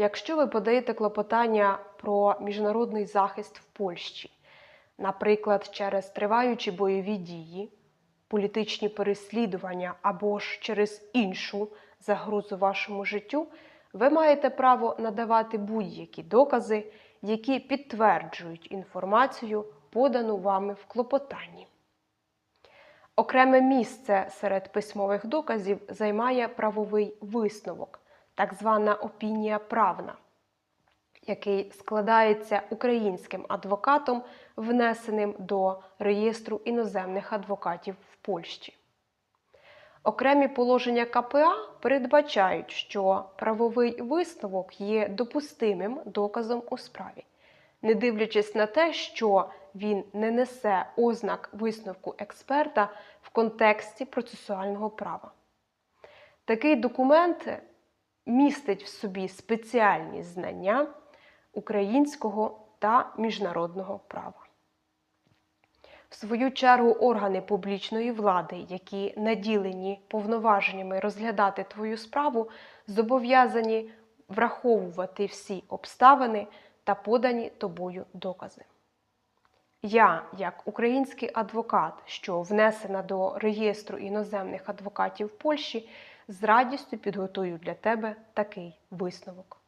Якщо ви подаєте клопотання про міжнародний захист в Польщі, наприклад, через триваючі бойові дії, політичні переслідування або ж через іншу загрозу вашому життю, ви маєте право надавати будь-які докази, які підтверджують інформацію, подану вами в клопотанні. Окреме місце серед письмових доказів займає правовий висновок, так звана опінія правна, який складається українським адвокатом, внесеним до реєстру іноземних адвокатів в Польщі. Окремі положення КПА передбачають, що правовий висновок є допустимим доказом у справі, не дивлячись на те, що він не несе ознак висновку експерта в контексті процесуального права. Такий документ містить в собі спеціальні знання українського та міжнародного права. В свою чергу органи публічної влади, які наділені повноваженнями розглядати твою справу, зобов'язані враховувати всі обставини та подані тобою докази. Я, як український адвокат, що внесена до реєстру іноземних адвокатів Польщі, з радістю підготую для тебе такий висновок.